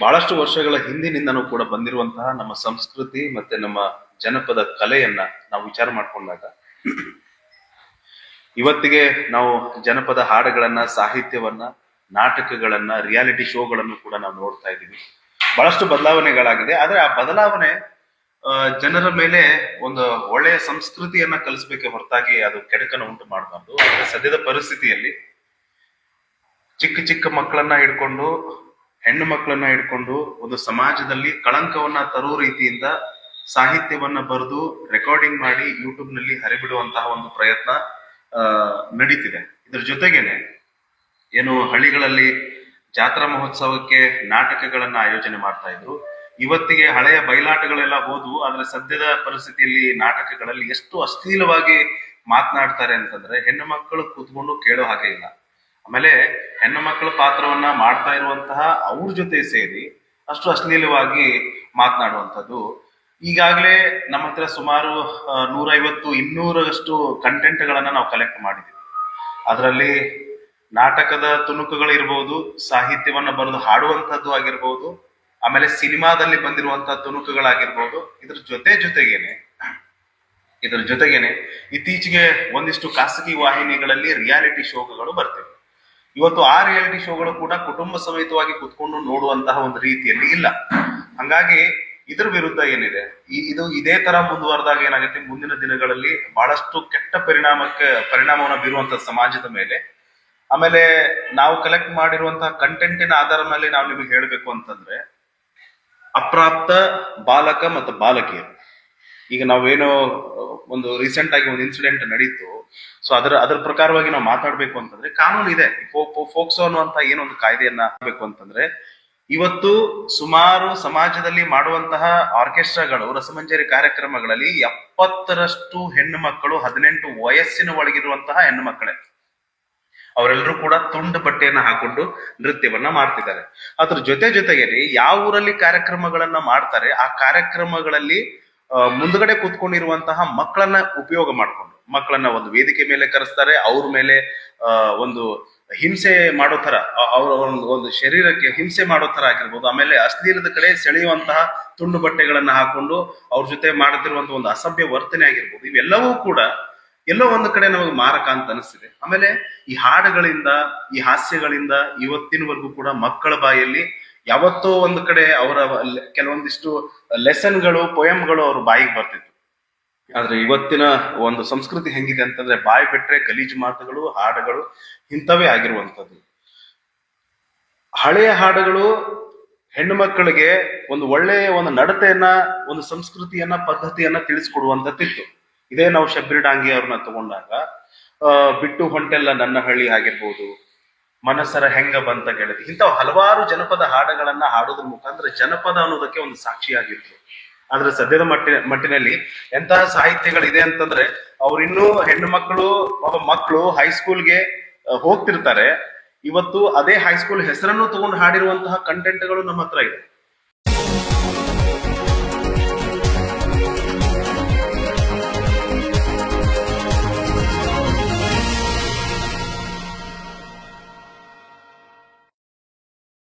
ಬಹಳಷ್ಟು ವರ್ಷಗಳ ಹಿಂದಿನಿಂದನೂ ಕೂಡ ಬಂದಿರುವಂತಹ ನಮ್ಮ ಸಂಸ್ಕೃತಿ ಮತ್ತೆ ನಮ್ಮ ಜನಪದ ಕಲೆಯನ್ನ ನಾವು ವಿಚಾರ ಮಾಡ್ಕೊಂಡಾಗ, ಇವತ್ತಿಗೆ ನಾವು ಜನಪದ ಹಾಡುಗಳನ್ನ, ಸಾಹಿತ್ಯವನ್ನ, ನಾಟಕಗಳನ್ನ, ರಿಯಾಲಿಟಿ ಶೋಗಳನ್ನು ಕೂಡ ನಾವು ನೋಡ್ತಾ ಇದ್ದೀವಿ. ಬಹಳಷ್ಟು ಬದಲಾವಣೆಗಳಾಗಿದೆ. ಆದ್ರೆ ಆ ಬದಲಾವಣೆ ಜನರ ಮೇಲೆ ಒಂದು ಒಳ್ಳೆಯ ಸಂಸ್ಕೃತಿಯನ್ನ ಕಲಿಸ್ಬೇಕೆ ಹೊರತಾಗಿ ಅದು ಕೆಡಕನ ಉಂಟು ಮಾಡಬಾರ್ದು. ಸದ್ಯದ ಪರಿಸ್ಥಿತಿಯಲ್ಲಿ ಚಿಕ್ಕ ಚಿಕ್ಕ ಮಕ್ಕಳನ್ನ ಹಿಡ್ಕೊಂಡು ಹೆಣ್ಣು ಮಕ್ಕಳನ್ನ ಇಟ್ಕೊಂಡು ಒಂದು ಸಮಾಜದಲ್ಲಿ ಕಳಂಕವನ್ನ ತರುವ ರೀತಿಯಿಂದ ಸಾಹಿತ್ಯವನ್ನ ಬರೆದು ರೆಕಾರ್ಡಿಂಗ್ ಮಾಡಿ ಯೂಟ್ಯೂಬ್ನಲ್ಲಿ ಹರಿಬಿಡುವಂತಹ ಒಂದು ಪ್ರಯತ್ನ ನಡೀತಿದೆ. ಇದ್ರ ಜೊತೆಗೇನೆ ಏನು ಹಳ್ಳಿಗಳಲ್ಲಿ ಜಾತ್ರಾ ಮಹೋತ್ಸವಕ್ಕೆ ನಾಟಕಗಳನ್ನ ಆಯೋಜನೆ ಮಾಡ್ತಾ ಇದ್ರು. ಇವತ್ತಿಗೆ ಹಳೆಯ ಬಯಲಾಟಗಳೆಲ್ಲ ಹೋದ್ವು, ಆದ್ರೆ ಸದ್ಯದ ಪರಿಸ್ಥಿತಿಯಲ್ಲಿ ನಾಟಕಗಳಲ್ಲಿ ಎಷ್ಟು ಅಶ್ಲೀಲವಾಗಿ ಮಾತನಾಡ್ತಾರೆ ಅಂತಂದ್ರೆ ಹೆಣ್ಣು ಮಕ್ಕಳು ಕೂತ್ಕೊಂಡು ಕೇಳೋ ಹಾಗೆ ಇಲ್ಲ. ಆಮೇಲೆ ಹೆಣ್ಣು ಮಕ್ಕಳ ಪಾತ್ರವನ್ನ ಮಾಡ್ತಾ ಇರುವಂತಹ ಅವ್ರ ಜೊತೆ ಸೇರಿ ಅಷ್ಟು ಅಶ್ಲೀಲವಾಗಿ ಮಾತನಾಡುವಂಥದ್ದು. ಈಗಾಗಲೇ ನಮ್ಮ ಹತ್ರ ಸುಮಾರು ನೂರೈವತ್ತು ಇನ್ನೂರಷ್ಟು ಕಂಟೆಂಟ್ಗಳನ್ನ ನಾವು ಕಲೆಕ್ಟ್ ಮಾಡಿದ್ದೀವಿ ಅದರಲ್ಲಿ ನಾಟಕದ ತುಣುಕುಗಳಿರ್ಬೋದು, ಸಾಹಿತ್ಯವನ್ನ ಬರೆದು ಹಾಡುವಂಥದ್ದು ಆಗಿರ್ಬೋದು, ಆಮೇಲೆ ಸಿನಿಮಾದಲ್ಲಿ ಬಂದಿರುವಂತಹ ತುಣುಕುಗಳಾಗಿರ್ಬೋದು, ಇದ್ರ ಜೊತೆ ಜೊತೆಗೇನೆ, ಇದ್ರ ಜೊತೆಗೇನೆ ಇತ್ತೀಚೆಗೆ ಒಂದಿಷ್ಟು ಖಾಸಗಿ ವಾಹಿನಿಗಳಲ್ಲಿ ರಿಯಾಲಿಟಿ ಶೋಗಳು ಬರ್ತವೆ. ಇವತ್ತು ಆ ರಿಯಾಲಿಟಿ ಶೋಗಳು ಕೂಡ ಕುಟುಂಬ ಸಮೇತವಾಗಿ ಕುತ್ಕೊಂಡು ನೋಡುವಂತಹ ಒಂದು ರೀತಿಯಲ್ಲಿ ಇಲ್ಲ. ಹಂಗಾಗಿ ಇದ್ರ ವಿರುದ್ಧ ಏನಿದೆ? ಇದು ಇದೇ ತರ ಮುಂದುವರೆದಾಗ ಏನಾಗುತ್ತೆ? ಮುಂದಿನ ದಿನಗಳಲ್ಲಿ ಬಹಳಷ್ಟು ಕೆಟ್ಟ ಪರಿಣಾಮಕ್ಕೆ ಪರಿಣಾಮವನ್ನು ಬೀರುವಂತಹ ಸಮಾಜದ ಮೇಲೆ. ಆಮೇಲೆ ನಾವು ಕಲೆಕ್ಟ್ ಮಾಡಿರುವಂತಹ ಕಂಟೆಂಟಿನ ಆಧಾರ ಮೇಲೆ ನಾವು ನಿಮಗೆ ಹೇಳಬೇಕು ಅಂತಂದ್ರೆ ಅಪ್ರಾಪ್ತ ಬಾಲಕ ಮತ್ತು ಬಾಲಕಿಯರು. ಈಗ ನಾವೇನೋ, ಒಂದು ರೀಸೆಂಟ್ ಆಗಿ ಒಂದು ಇನ್ಸಿಡೆಂಟ್ ನಡೀತು. ಸೊ ಅದರ ಅದರ ಪ್ರಕಾರವಾಗಿ ನಾವು ಮಾತಾಡ್ಬೇಕು ಅಂತಂದ್ರೆ ಕಾನೂನು ಇದೆ. ಫೋಕ್ಸೋ ಅನ್ನುವಂತ ಏನೊಂದು ಕಾಯ್ದೆಯನ್ನ ಮಾಡಬೇಕು ಅಂತಂದ್ರೆ ಇವತ್ತು ಸುಮಾರು ಸಮಾಜದಲ್ಲಿ ಮಾಡುವಂತಹ ಆರ್ಕೆಸ್ಟ್ರಾಗಳು, ರಸಮಂಜರಿ ಕಾರ್ಯಕ್ರಮಗಳಲ್ಲಿ ಎಪ್ಪತ್ತರಷ್ಟು ಹೆಣ್ಣು ಮಕ್ಕಳು ಹದಿನೆಂಟು ವಯಸ್ಸಿನ ಒಳಗಿರುವಂತಹ ಹೆಣ್ಣು ಮಕ್ಕಳೇ ಅವರೆಲ್ಲರೂ ಕೂಡ ತುಂಡು ಬಟ್ಟೆಯನ್ನ ಹಾಕೊಂಡು ನೃತ್ಯವನ್ನ ಮಾಡ್ತಿದ್ದಾರೆ. ಅದ್ರ ಜೊತೆ ಜೊತೆಗೆ ಯಾವ ಊರಲ್ಲಿ ಕಾರ್ಯಕ್ರಮಗಳನ್ನ ಮಾಡ್ತಾರೆ, ಆ ಕಾರ್ಯಕ್ರಮಗಳಲ್ಲಿ ಮುಂದ್ಗಡೆ ಕೂತ್ಕೊಂಡಿರುವಂತಹ ಮಕ್ಕಳನ್ನ ಉಪಯೋಗ ಮಾಡ್ಕೊಂಡು, ಮಕ್ಕಳನ್ನ ಒಂದು ವೇದಿಕೆ ಮೇಲೆ ಕರೆಸ್ತಾರೆ, ಅವ್ರ ಮೇಲೆ ಒಂದು ಹಿಂಸೆ ಮಾಡೋ ತರ ಅವ್ರ ಒಂದು ಒಂದು ಶರೀರಕ್ಕೆ ಹಿಂಸೆ ಮಾಡೋ ತರ ಆಗಿರ್ಬೋದು, ಆಮೇಲೆ ಅಶ್ಲೀಲದ ಕಡೆ ಸೆಳೆಯುವಂತಹ ತುಂಡು ಬಟ್ಟೆಗಳನ್ನ ಹಾಕೊಂಡು ಅವ್ರ ಜೊತೆ ಮಾಡುತ್ತಿರುವಂತಹ ಒಂದು ಅಸಭ್ಯ ವರ್ತನೆ ಆಗಿರ್ಬೋದು, ಇವೆಲ್ಲವೂ ಕೂಡ ಎಲ್ಲೋ ಒಂದು ಕಡೆ ನಮಗೆ ಮಾರಕ ಅಂತ ಅನಿಸ್ತಿದೆ. ಆಮೇಲೆ ಈ ಹಾಡುಗಳಿಂದ, ಈ ಹಾಸ್ಯಗಳಿಂದ ಇವತ್ತಿನವರೆಗೂ ಕೂಡ ಮಕ್ಕಳ ಬಾಯಲ್ಲಿ ಯಾವತ್ತೋ ಒಂದು ಕಡೆ ಅವರ ಕೆಲವೊಂದಿಷ್ಟು ಲೆಸನ್ಗಳು ಪೊಯಮ್ಗಳು ಅವ್ರ ಬಾಯಿಗೆ ಬರ್ತಿತ್ತು. ಆದ್ರೆ ಇವತ್ತಿನ ಒಂದು ಸಂಸ್ಕೃತಿ ಹೆಂಗಿದೆ ಅಂತಂದ್ರೆ ಬಾಯಿ ಬಿಟ್ರೆ ಗಲೀಜು ಮಾತುಗಳು, ಹಾಡುಗಳು ಇಂಥವೇ ಆಗಿರುವಂತದ್ದು ಹಳೆಯ ಹಾಡುಗಳು ಹೆಣ್ಣು ಮಕ್ಕಳಿಗೆ ಒಂದು ಒಳ್ಳೆಯ ಒಂದು ನಡತೆಯನ್ನ, ಒಂದು ಸಂಸ್ಕೃತಿಯನ್ನ, ಪದ್ಧತಿಯನ್ನ ತಿಳಿಸ್ಕೊಡುವಂತದ್ದಿತ್ತು ಇದೇ ನಾವು ಶಬ್ರಿ ಡಾಂಗಿ ಅವ್ರನ್ನ ತಗೊಂಡಾಗ ಬಿಟ್ಟು ಹೊಂಟೆಲ್ಲ ನನ್ನ ಹಳ್ಳಿ ಆಗಿರ್ಬೋದು ಮನಸ್ಸರ ಹೆಂಗ ಬಂತ ಗೆಳತಿ? ಇಂತ ಹಲವಾರು ಜನಪದ ಹಾಡುಗಳನ್ನ ಹಾಡೋದ್ರ ಮುಖಾಂತರ ಜನಪದ ಅನ್ನೋದಕ್ಕೆ ಒಂದು ಸಾಕ್ಷಿಯಾಗಿತ್ತು ಆದ್ರೆ ಸದ್ಯದ ಮಟ್ಟಿನ ಮಟ್ಟಿನಲ್ಲಿ ಎಂತಹ ಸಾಹಿತ್ಯಗಳಿದೆ ಅಂತಂದ್ರೆ ಅವ್ರಿನ್ನೂ ಹೆಣ್ಣು ಮಕ್ಕಳು ಮಕ್ಕಳು ಹೈಸ್ಕೂಲ್ಗೆ ಹೋಗ್ತಿರ್ತಾರೆ. ಇವತ್ತು ಅದೇ ಹೈಸ್ಕೂಲ್ ಹೆಸರನ್ನು ತಗೊಂಡು ಹಾಡಿರುವಂತಹ ಕಂಟೆಂಟ್ಗಳು ನಮ್ಮ ಹತ್ರ ಇದೆ.